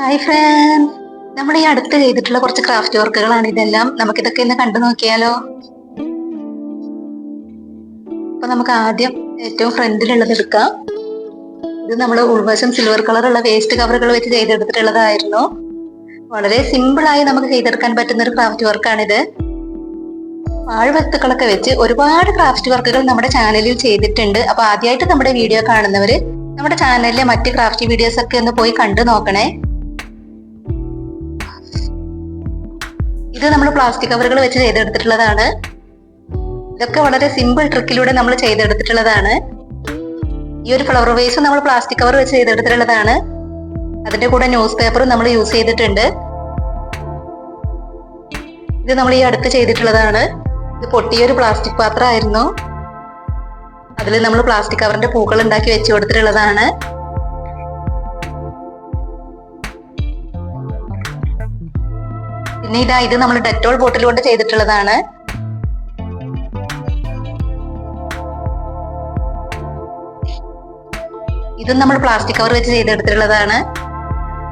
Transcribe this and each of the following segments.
Hi front നമ്മൾ ഈ അടുത്ത് ചെയ്തിട്ടുള്ള കുറച്ച് ക്രാഫ്റ്റ് വർക്കുകളാണ് ഇതെല്ലാം. നമുക്ക് ഇതൊക്കെ ഇന്ന് കണ്ടു നോക്കിയാലോ? അപ്പൊ നമുക്ക് ആദ്യം ഏറ്റവും ഫ്രണ്ടിലുള്ളത് എടുക്കാം. ഇത് നമ്മൾ ഉൾവശം സിൽവർ കളറുള്ള വേസ്റ്റ് കവറുകൾ വെച്ച് ചെയ്തെടുത്തിട്ടുള്ളതായിരുന്നു. വളരെ സിമ്പിളായി നമുക്ക് ചെയ്തെടുക്കാൻ പറ്റുന്ന ഒരു ക്രാഫ്റ്റ് വർക്കാണിത് പാഴ്വസ്തുക്കളൊക്കെ വെച്ച് ഒരുപാട് ക്രാഫ്റ്റ് വർക്കുകൾ നമ്മുടെ ചാനലിൽ ചെയ്തിട്ടുണ്ട്. അപ്പൊ ആദ്യമായിട്ട് നമ്മുടെ വീഡിയോ കാണുന്നവര് നമ്മുടെ ചാനലിലെ മറ്റ് ക്രാഫ്റ്റ് വീഡിയോസ് ഒക്കെ ഒന്ന് പോയി കണ്ടു നോക്കണേ. ഇത് നമ്മൾ പ്ലാസ്റ്റിക് കവറുകൾ വെച്ച് ചെയ്തെടുത്തിട്ടുള്ളതാണ്. ഇതൊക്കെ വളരെ സിമ്പിൾ ട്രിക്കിലൂടെ നമ്മൾ ചെയ്തെടുത്തിട്ടുള്ളതാണ്. ഈ ഒരു ഫ്ലവർ വേസ് നമ്മൾ പ്ലാസ്റ്റിക് കവർ വെച്ച് ചെയ്തെടുത്തിട്ടുള്ളതാണ്. അതിന്റെ കൂടെ ന്യൂസ് പേപ്പറും നമ്മൾ യൂസ് ചെയ്തിട്ടുണ്ട്. ഇത് നമ്മൾ ഈ അടുത്ത് ചെയ്തിട്ടുള്ളതാണ്. ഇത് പൊട്ടിയൊരു പ്ലാസ്റ്റിക് പാത്രമായിരുന്നു. അതിൽ നമ്മൾ പ്ലാസ്റ്റിക് കവറിന്റെ പൂക്കൾ ഉണ്ടാക്കി വെച്ചു കൊടുത്തിട്ടുള്ളതാണ്. പിന്നെ ഇതാ ഇത് നമ്മൾ ഡെറ്റോൾ ബോട്ടിൽ കൊണ്ട് ചെയ്തിട്ടുള്ളതാണ്. ഇതും നമ്മൾ പ്ലാസ്റ്റിക് കവർ വെച്ച് ചെയ്തെടുത്തിട്ടുള്ളതാണ്.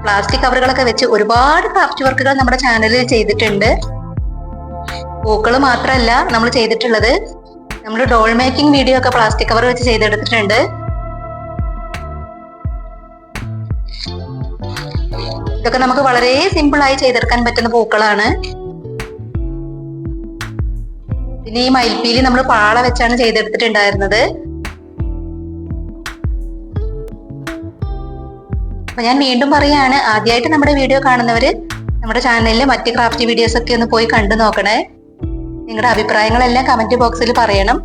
പ്ലാസ്റ്റിക് കവറുകളൊക്കെ വെച്ച് ഒരുപാട് ക്രാഫ്റ്റ് വർക്കുകൾ നമ്മുടെ ചാനലിൽ ചെയ്തിട്ടുണ്ട്. പൂക്കൾ മാത്രമല്ല നമ്മൾ ചെയ്തിട്ടുള്ളത്. നമ്മൾ ഡോൾ മേക്കിംഗ് വീഡിയോ ഒക്കെ പ്ലാസ്റ്റിക് കവർ വെച്ച് ചെയ്തെടുത്തിട്ടുണ്ട്. ഇതൊക്കെ നമുക്ക് വളരെ സിമ്പിൾ ആയി ചെയ്തെടുക്കാൻ പറ്റുന്ന പൂക്കളാണ്. പിന്നെ ഈ മയിൽപ്പീലി നമ്മൾ പാള വെച്ചാണ് ചെയ്തെടുത്തിട്ടുണ്ടായിരുന്നത്. അപ്പൊ ഞാൻ വീണ്ടും പറയാണ് ആദ്യമായിട്ട് നമ്മുടെ വീഡിയോ കാണുന്നവര് നമ്മുടെ ചാനലിലെ മറ്റ് ക്രാഫ്റ്റ് വീഡിയോസ് ഒക്കെ ഒന്ന് പോയി കണ്ടു നോക്കണേ. നിങ്ങളുടെ അഭിപ്രായങ്ങളെല്ലാം കമന്റ് ബോക്സിൽ പറയണം.